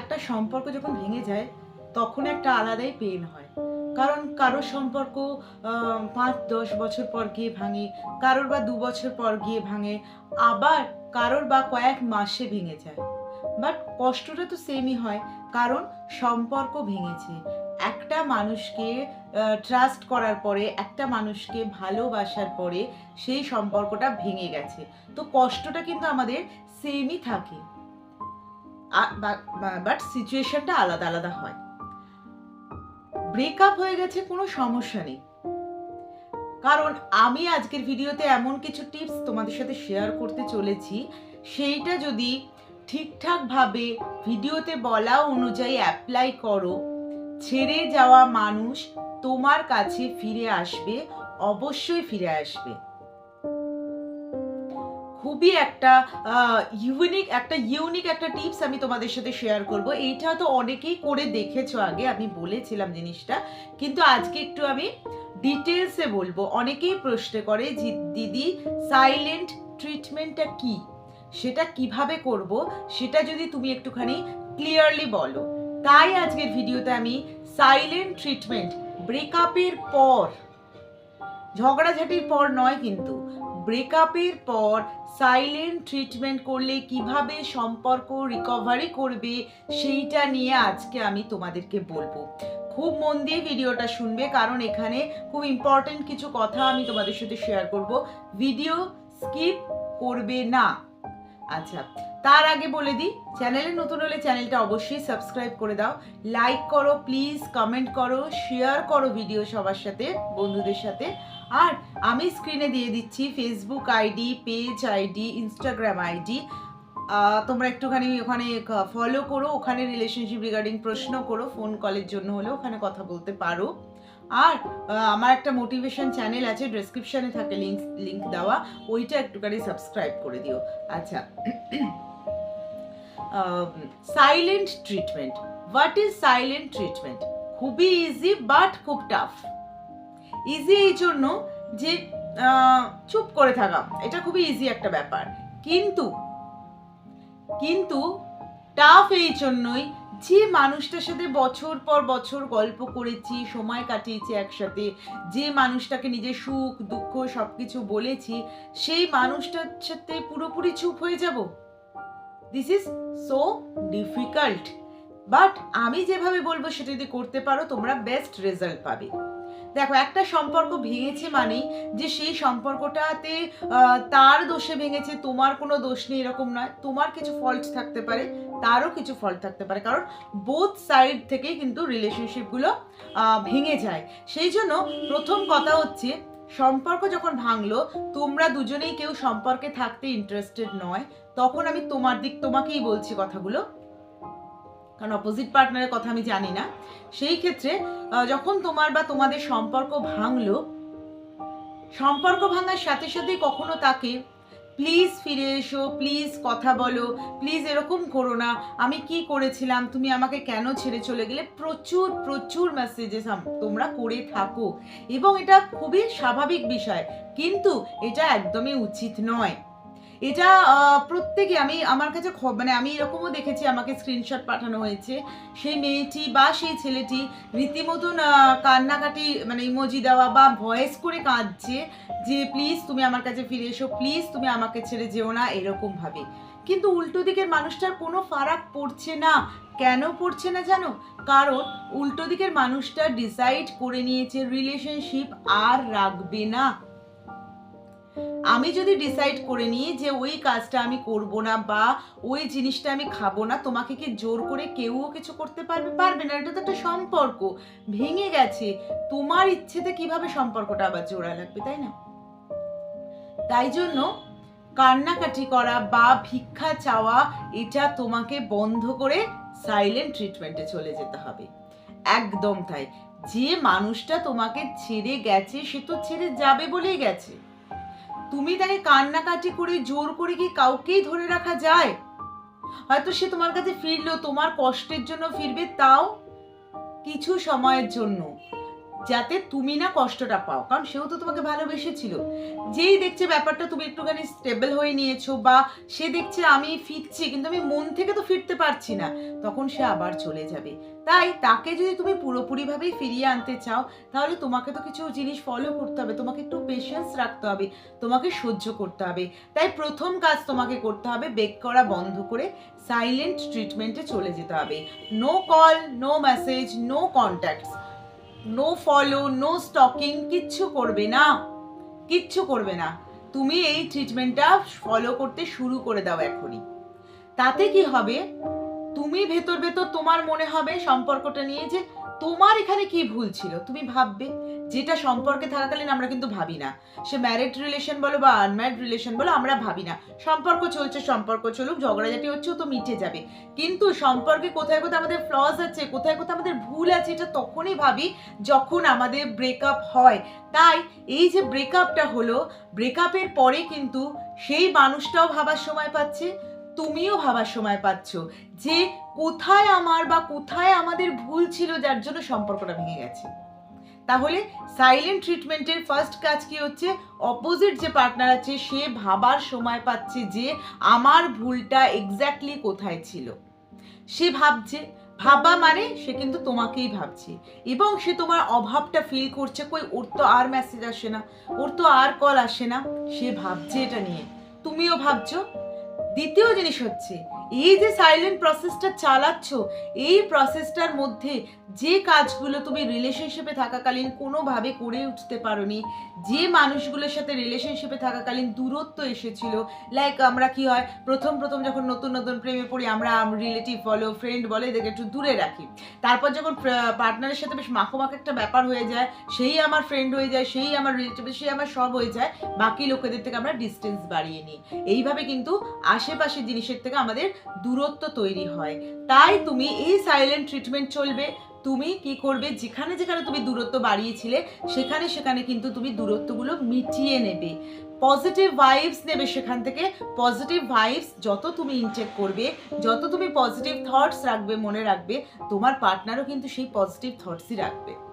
একটা সম্পর্ক যখন ভেঙে যায়, তখন একটা আলাদাই পেন হয়। কারণ কারোর সম্পর্ক পাঁচ, দশ বছর পর গিয়ে ভাঙে, কারোর বা দু বছর পর গিয়ে ভাঙে, আবার কারোর বা কয়েক মাসে ভেঙে যায়। বাট কষ্টটা তো সেমই হয়, কারণ সম্পর্ক ভেঙেছে। একটা মানুষকে ট্রাস্ট করার পরে, একটা মানুষকে ভালোবাসার পরে সেই সম্পর্কটা ভেঙে গেছে। তো কষ্টটা কিন্তু আমাদের সেমই থাকে। বাট সিচুয়েশনটা আলাদা আলাদা হয়। ব্রেকআপ হয়ে গেছে, কোনো সমস্যা নেই। কারণ আমি আজকের ভিডিওতে এমন কিছু টিপস তোমাদের সাথে শেয়ার করতে চলেছি। সেইটা যদি ঠিকঠাকভাবে ভিডিওতে বলা অনুযায়ী অ্যাপ্লাই করো, ছেড়ে যাওয়া মানুষ তোমার কাছে ফিরে আসবে, অবশ্যই ফিরে আসবে। খুবই একটা ইউনিক একটা ইউনিক একটা টিপস আমি তোমাদের সাথে শেয়ার করব। এইটা তো অনেকেই করে দেখেছ আগে, আমি বলেছিলাম জিনিসটা। কিন্তু আজকে একটু আমি ডিটেলসে বলব। অনেকেই প্রশ্ন করে যে, দিদি সাইলেন্ট ট্রিটমেন্টটা কি? সেটা কীভাবে করব? সেটা যদি তুমি একটুখানি ক্লিয়ারলি বলো। তাই আজকের ভিডিওতে আমি সাইলেন্ট ট্রিটমেন্ট ব্রেকআপের পর, ঝগড়াঝাটির পর নয় কিন্তু ব্রেকআপের পর সাইলেন্ট ট্রিটমেন্ট করলে কীভাবে সম্পর্ক রিকভারি করবে, সেইটা নিয়ে আজকে আমি তোমাদেরকে বলব। খুব মন দিয়ে ভিডিওটা শুনবে, কারণ এখানে খুব ইম্পর্টেন্ট কিছু কথা আমি তোমাদের সাথে শেয়ার করব। ভিডিও স্কিপ করবে না। আচ্ছা তার আগে বলে দিই, চ্যানেলে নতুন হলে চ্যানেলটা অবশ্যই সাবস্ক্রাইব করে দাও লাইক করো প্লিজ কমেন্ট করো শেয়ার করো ভিডিও সবার সাথে, বন্ধুদের সাথে। আর আমি স্ক্রিনে দিয়ে দিচ্ছি Facebook ID page ID Instagram ID তোমরা একটুখানি ওখানে ফলো করো, ওখানে রিলেশনশিপ রিগার্ডিং প্রশ্ন করো ফোন কলের জন্য হলে ওখানে কথা বলতে পারো। আর আমার একটা মোটিভেশন চ্যানেল আছে ডেসক্রিপশনে থাকে লিঙ্ক লিঙ্ক দেওয়া, ওইটা একটুখানি সাবস্ক্রাইব করে দিও। আচ্ছা silent treatment what is silent treatment খুবই ইজি বাট খুব টাফ ইজি এই জন্য যে চুপ করে থাকা, এটা খুবই ইজি একটা ব্যাপার। কিন্তু কিন্তু টাফ এই জন্যই যে মানুষটার সাথে বছর পর বছর গল্প করেছি, সময় কাটিয়েছি একসাথে, যে মানুষটাকে নিজের সুখ, দুঃখ সব কিছু বলেছি, সেই মানুষটার সাথে পুরোপুরি চুপ হয়ে যাব? This is so difficult but আমি যেভাবে বলব সেটা যদি করতে পারো, তোমরা বেস্ট রেজাল্ট পাবে। দেখো, একটা সম্পর্ক ভেঙেছে মানেই যে সেই সম্পর্কটাতে তার দোষে ভেঙেছে, তোমার কোনো দোষ নেই এরকম নয়। তোমার কিছু ফল্ট থাকতে পারে, তারও কিছু ফল্ট থাকতে পারে। কারণ বোথ সাইড থেকেই কিন্তু রিলেশনশিপগুলো ভেঙে যায়। সেই জন্য প্রথম কথা হচ্ছে, সম্পর্ক যখন ভাঙলো, তোমরা দুজনেই কেউ সম্পর্কে থাকতে ইন্টারেস্টেড নয়, তখন আমি তোমার দিক, তোমাকেই বলছি কথাগুলো। কারণ অপোজিট পার্টনারের কথা আমি জানি না। সেই ক্ষেত্রে যখন তোমার বা তোমাদের সম্পর্ক ভাঙলো, সম্পর্ক ভাঙার সাথে সাথেই কখনো তাকে প্লিজ ফিরে এসো প্লিজ কথা বলো প্লিজ এরকম করো না, আমি কি করেছিলাম, তুমি আমাকে কেন ছেড়ে চলে গেলে? প্রচুর প্রচুর মেসেজেস তোমরা করে থাকো। এবং এটা খুবই স্বাভাবিক বিষয়, কিন্তু এটা একদমই উচিত নয়। এটা প্রত্যেকে আমি, আমার কাছে মানে আমি এরকমও দেখেছি, আমাকে স্ক্রিনশট পাঠানো হয়েছে। সেই মেয়েটি বা সেই ছেলেটি রীতিমতন কান্নাকাটি মানে ইমোজি দেওয়া বা ভয়েস করে কাঁদছে যে প্লিজ তুমি আমার কাছে ফিরে এসো প্লিজ তুমি আমাকে ছেড়ে যেও না এরকমভাবে কিন্তু উল্টো দিকের মানুষটার কোনো ফারাক পড়ছে না। কেন পড়ছে না জানো? কারণ উল্টো দিকের মানুষটা ডিসাইড করে নিয়েছে রিলেশনশিপ আর রাখবে না। আমি যদি ডিসাইড করে নিই যে ওই কাজটা আমি করব না বা ওই জিনিসটা আমি খাব না, তোমাকে কি জোর করে কেউও কিছু করতে পারবে? পারবে না, এটা তো একটা সম্পর্ক। ভেঙে গেছে। তোমার ইচ্ছেতে কীভাবে সম্পর্কটা আবার জোড়া লাগবে, তাই না? তাই জন্য কান্নাকাটি করা বা ভিক্ষা চাওয়া, এটা তোমাকে বন্ধ করে সাইলেন্ট ট্রিটমেন্টে চলে যেতে হবে। একদম তাই। যে মানুষটা তোমাকে ছেড়ে গেছে, সে তো ছেড়ে যাবে বলেই গেছে। তুমি তাকে কান্নাকাটি করে, জোর করে কি কাউকেই ধরে রাখা যায়? হয়তো সে তোমার কাছে ফিরলো তোমার কষ্টের জন্য ফিরবে, তাও কিছু সময়ের জন্য। যাতে তুমি না কষ্টটা পাও। কারণ সেও তো তোমাকে ভালোবেসেছিল। যেই দেখছে ব্যাপারটা তুমি একটুখানি স্টেবল হয়ে নিয়েছো বা সে দেখছে আমি ফিরছি, কিন্তু আমি মন থেকে তো ফিরতে পারছি না, তখন সে আবার চলে যাবে। তাই তাকে যদি তুমি পুরোপুরিভাবেই ফিরিয়ে আনতে চাও, তাহলে তোমাকে তো কিছু জিনিস ফলো করতে হবে, তোমাকে একটু পেশেন্স রাখতে হবে, তোমাকে সহ্য করতে হবে। তাই প্রথম কাজ তোমাকে করতে হবে বেক করা বন্ধ করে সাইলেন্ট ট্রিটমেন্টে চলে যেতে হবে। No call no message no contacts no follow no stalking কিচ্ছু করবে না। কিচ্ছু করবে না। তুমি এই ট্রিটমেন্টটা ফলো করতে শুরু করে দাও এখনই। তাতে কি হবে? তুমি ভেতর ভেতর তোমার মনে হবে সম্পর্কটা নিয়ে যে তোমার এখানে কি ভুল ছিল? তুমি ভাববে, যেটা সম্পর্কে থাকাকালীন আমরা কিন্তু ভাবি না। সে ম্যারিড রিলেশন বলো বা আনম্যারিড রিলেশন বলো, আমরা ভাবি না। সম্পর্ক চলছে, সম্পর্ক চলুক, ঝগড়াঝাটি হচ্ছে তো মিটে যাবে। কিন্তু সম্পর্কে কোথায় কোথায় আমাদের ফ্লজ আছে, কোথায় কোথায় আমাদের ভুল আছে, এটা তখনই ভাবি যখন আমাদের ব্রেকআপ হয়। তাই এই যে ব্রেকআপটা হলো ব্রেকআপের পরে কিন্তু সেই মানুষটাও ভাবার সময় পাচ্ছে তুমিও ভাবার সময় পাচ্ছ যে কোথায় আমার বা কোথায় আমাদের ভুল ছিল যার জন্য সম্পর্কটা ভেঙে গেছে। তাহলে সাইলেন্ট ট্রিটমেন্টের ফার্স্ট কাজ কি হচ্ছে? অপোজিট যে পার্টনার আছে, সে ভাবার সময় পাচ্ছে যে আমার ভুলটা এক্স্যাক্টলি কোথায় ছিল। সে ভাবছে। ভাবা মানে সে কিন্তু তোমাকেই ভাবছে। এবং সে তোমার অভাবটা ফিল করছে, কই ওর তো আর মেসেজ আসে না, ওর তো আর কল আসে না। সে ভাবছে এটা নিয়ে। তুমিও ভাবছ? দ্বিতীয় জিনিস হচ্ছে এই যে সাইলেন্ট প্রসেসটা চালাচ্ছ, এই প্রসেসটার মধ্যে যে কাজগুলো তুমি রিলেশনশিপে থাকাকালীন কোনোভাবে করে উঠতে পারোনি, যে মানুষগুলোর সাথে রিলেশনশিপে থাকাকালীন দূরত্ব এসেছিল লাইক আমরা কি হয়, প্রথম প্রথম যখন নতুন নতুন প্রেমে পড়ি, আমরা রিলেটিভ বলো ফ্রেন্ড বলো, এদেরকে একটু দূরে রাখি। তারপর যখন পার্টনারের সাথে বেশ মাখো মাখো একটা ব্যাপার হয়ে যায়, সেই আমার ফ্রেন্ড হয়ে যায়, সেই আমার রিলেটিভ সেই আমার সব হয়ে যায়, বাকি লোকেদের থেকে আমরা ডিস্টেন্স বাড়িয়ে নিই। এইভাবে কিন্তু আশেপাশের জিনিসের থেকে আমাদের দূরত্ব তৈরি হয়। তাই তুমি এই সাইলেন্ট ট্রিটমেন্ট চলবে। তুমি কি করবে? যেখানে যেখানে তুমি দূরত্ব বাড়িয়েছিলে, সেখানে সেখানে কিন্তু তুমি দূরত্বগুলো মিটিয়ে নেবে। পজিটিভ ভাইবস নেবে সেখান থেকে। পজিটিভ ভাইবস যত তুমি ইনটেক করবে, যত তুমি পজিটিভ থটস রাখবে, মনে রাখবে, তোমার পার্টনারও কিন্তু সেই পজিটিভ থটসই রাখবে।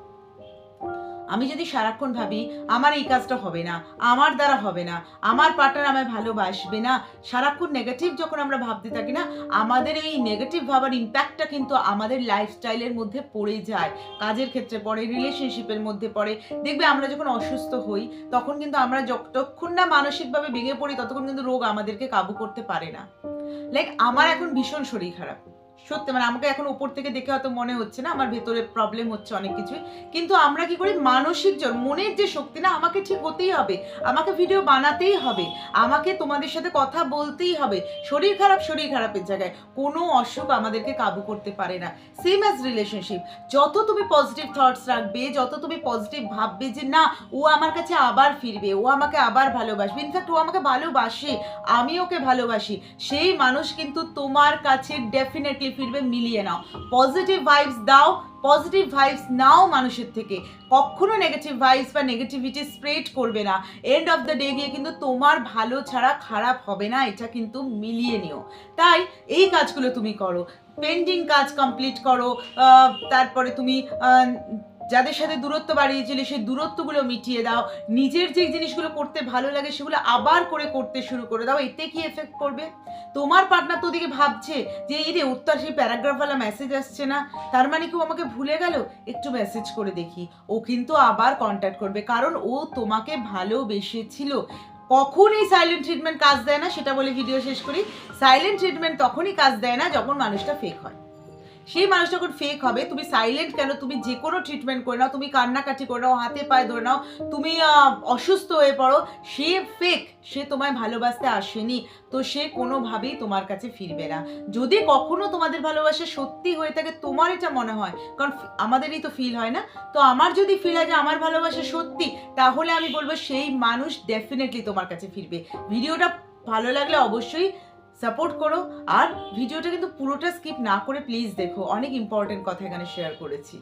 আমি যদি সারাক্ষণ ভাবি, আমার এই কাজটা হবে না, আমার দ্বারা হবে না, আমার পার্টনার আমায় ভালোবাসবে না, সারাক্ষণ নেগেটিভ যখন আমরা ভাবতে থাকি না, আমাদের এই নেগেটিভ ভাবার ইম্প্যাক্টটা কিন্তু আমাদের লাইফস্টাইলের মধ্যে পড়ে যায়। কাজের ক্ষেত্রে পড়ে রিলেশনশিপের মধ্যে পড়ে। দেখবে আমরা যখন অসুস্থ হই, তখন কিন্তু আমরা যতক্ষণ না মানসিকভাবে ভেঙে পড়ি, ততক্ষণ কিন্তু রোগ আমাদেরকে কাবু করতে পারে না। লাইক আমার এখন ভীষণ শরীর খারাপ। সত্যি মানে আমাকে এখন উপর থেকে দেখে হয়তো মনে হচ্ছে না, আমার ভেতরে প্রবলেম হচ্ছে অনেক কিছুই। কিন্তু আমরা কি করি? মানসিক জন মনের যে শক্তি, না, আমাকে ঠিক হতেই হবে। আমাকে ভিডিও বানাতেই হবে। আমাকে তোমাদের সাথে কথা বলতেই হবে। শরীর খারাপ, শরীর খারাপের জায়গায়। কোনো অসুখ আমাদেরকে কাবু করতে পারে না। সেম অ্যাজ রিলেশনশিপ যত তুমি পজিটিভ থটস রাখবে, যত তুমি পজিটিভ ভাববে যে, না, ও আমার কাছে আবার ফিরবে, ও আমাকে আবার ভালোবাসবে। ইনফ্যাক্ট ও আমাকে ভালোবাসে আমি ওকে ভালোবাসি। সেই মানুষ কিন্তু তোমার কাছে ডেফিনেটলি ফিরবে মিলিয়ে নাও। পজিটিভ ভাইবস দাও পজিটিভ ভাইবস নাও মানুষের থেকে। কখনো নেগেটিভ ভাইবস বা নেগেটিভিটি স্প্রেড করবে না। এন্ড অফ দ্য ডে গিয়ে কিন্তু তোমার ভালো ছাড়া খারাপ হবে না, এটা কিন্তু মিলিয়ে নিও। তাই এই কাজগুলো তুমি করো। পেন্টিং কাজ কমপ্লিট করো তারপরে তুমি যাদের সাথে দূরত্ব বাড়িয়েছিলে সেই দূরত্বগুলো মিটিয়ে দাও। নিজের যে জিনিসগুলো করতে ভালো লাগে, সেগুলো আবার করে করতে শুরু করে দাও। এতে কি এফেক্ট করবে তোমার পার্টনার তো ওদিকে ভাবছে যে, এই রে উত্তর সেই প্যারাগ্রাফওয়ালা মেসেজ আসছে না। তার মানে কেউ আমাকে ভুলে গেল? একটু মেসেজ করে দেখি। ও কিন্তু আবার কন্ট্যাক্ট করবে। কারণ ও তোমাকে ভালোবেসেছিল। কখন এই সাইলেন্ট ট্রিটমেন্ট কাজ দেয় না, সেটা বলে ভিডিও শেষ করি। সাইলেন্ট ট্রিটমেন্ট তখনই কাজ দেয় না, যখন মানুষটা ফেক হয়। সেই মানুষ যখন ফেক হবে, তুমি সাইলেন্ট কেন? তুমি যে কোনো ট্রিটমেন্ট করে নাও, তুমি কান্নাকাটি করে নাও, হাতে পায়ে ধরে নাও, তুমি অসুস্থ হয়ে পড়ো, সে ফেক সে তোমায় ভালোবাসতে আসেনি। তো সে কোনোভাবেই তোমার কাছে ফিরবে না। যদি কখনো তোমাদের ভালোবাসা সত্যি হয়ে থাকে, তোমার এটা মনে হয়, কারণ আমাদেরই তো ফিল হয় না। তো আমার যদি ফিল হয় যে আমার ভালোবাসা সত্যি, তাহলে আমি বলব সেই মানুষ ডেফিনেটলি তোমার কাছে ফিরবে। ভিডিওটা ভালো লাগলে অবশ্যই সাপোর্ট করো। আর ভিডিওটা কিন্তু পুরোটা স্কিপ না করে প্লিজ দেখো। অনেক ইম্পর্টেন্ট কথা এখানে শেয়ার করেছি।